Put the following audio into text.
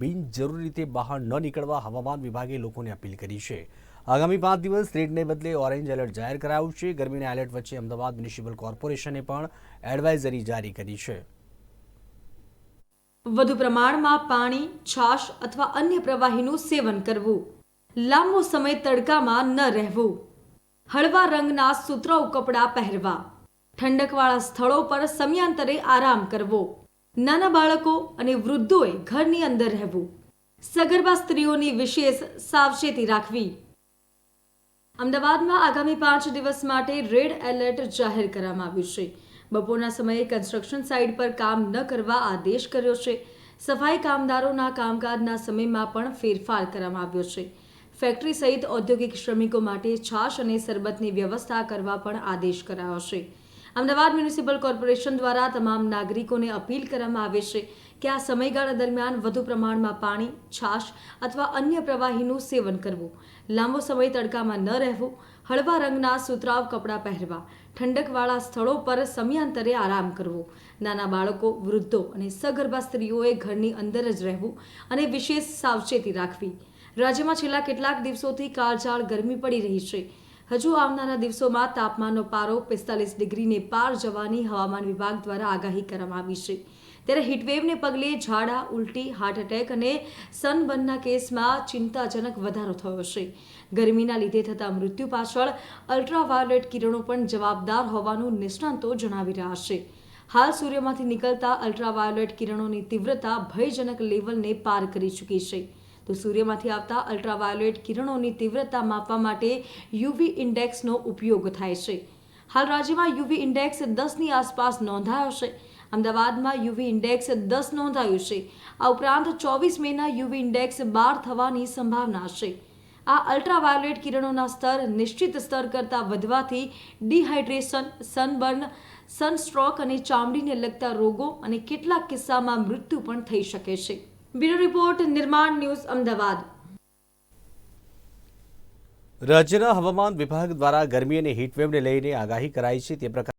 બિનજરૂરી રીતે બહાર ન નીકળવા હવામાન વિભાગે લોકોને અપીલ કરી છે. આગામી પાંચ દિવસ રેડને બદલે ઓરેન્જ એલર્ટ જાહેર કરાયું છે. ગરમીના એલર્ટ વચ્ચે અમદાવાદ મ્યુનિસિપલ કોર્પોરેશને પણ એડવાઇઝરી જારી કરી છે. વધુ પ્રમાણમાં પાણી, છાશ અથવા અન્ય પ્રવાહીનું સેવન કરવું. લાંબો સમય તડકામાં ન રહેવું. હળવા રંગના સુતરાઉ કપડાં પહેરવા. ઠંડકવાળા સ્થળો પર સમયાંતરે આરામ કરવો. નાના બાળકો અને વૃદ્ધોએ ઘરની અંદર રહેવું. સગર્ભા સ્ત્રીઓની વિશેષ સાવચેતી રાખવી. અમદાવાદમાં આગામી પાંચ દિવસ માટે રેડ એલર્ટ જાહેર કરવામાં આવ્યું છે. બપોરના સમયે કન્સ્ટ્રક્શન સાઇટ પર કામ ન કરવા આદેશ કર્યો છે. સફાઈ કામદારોના કામકાજના સમયમાં પણ ફેરફાર કરવામાં આવ્યો છે. ફેક્ટરી સહિત ઔદ્યોગિક શ્રમિકો માટે છાશ અને શરબતની વ્યવસ્થા કરવા પણ આદેશ કરાયો છે. અમદાવાદ મ્યુનિસિપલ કોર્પોરેશન દ્વારા તમામ નાગરિકોને અપીલ કરવામાં આવે છે કે આ સમયગાળા દરમિયાન વધુ પ્રમાણમાં પાણી, છાશ અથવા અન્ય પ્રવાહીનું સેવન કરવું. લાંબો સમય તડકામાં ન રહેવું, હળવા રંગના સુતરાવ કપડાં પહેરવા, ઠંડકવાળા સ્થળો પર સમયાંતરે આરામ કરવો. નાના બાળકો, વૃદ્ધો અને સગર્ભા સ્ત્રીઓએ ઘરની અંદર જ રહેવું અને વિશેષ સાવચેતી રાખવી. રાજ્યમાં છેલ્લા કેટલાક દિવસોથી કાળઝાળ ગરમી પડી રહી છે. હજુ આવનારા દિવસોમાં તાપમાનનો પારો પિસ્તાલીસ ડિગ્રીને પાર જવાની હવામાન વિભાગ દ્વારા આગાહી કરવામાં આવી છે. ત્યારે હીટવેવને પગલે ઝાડા, ઉલટી, હાર્ટ એટેક અને સનબર્નના કેસમાં ચિંતાજનક વધારો થયો છે. ગરમીના લીધે થતા મૃત્યુ પાછળ અલ્ટ્રાવાયોલેટ કિરણો પણ જવાબદાર હોવાનું નિષ્ણાંતો જણાવી રહ્યા છે. હાલ સૂર્યમાંથી નીકળતા અલ્ટ્રાવાયોલેટ કિરણોની તીવ્રતા ભયજનક લેવલને પાર કરી ચૂકી છે. તો સૂર્યમાંથી આવતા અલ્ટ્રાવાયોલેટ કિરણોની તીવ્રતા માપવા માટે યુવી ઇન્ડેક્સનો ઉપયોગ થાય છે. હાલ રાજ્યમાં યુવી ઇન્ડેક્સ દસની આસપાસ નોંધાયો છે. અમદાવાદમાં યુવી ઇન્ડેક્સ દસ નોંધાયું છે. આ ઉપરાંત ચોવીસ મેના યુવી ઇન્ડેક્સ બાર થવાની સંભાવના છે. આ અલ્ટ્રાવાયોલેટ કિરણોના સ્તર નિશ્ચિત સ્તર કરતાં વધવાથી ડિહાઇડ્રેશન સનબર્ન સનસ્ટ્રોક અને ચામડીને લગતા રોગો અને કેટલાક કિસ્સામાં મૃત્યુ પણ થઈ શકે છે. Bureau report, Nirman news, Ahmedabad. રાજ્યના હવામાન વિભાગ દ્વારા ગરમી અને હીટવેવને લઈને આગાહી કરાઈ છે તે પ્રકાર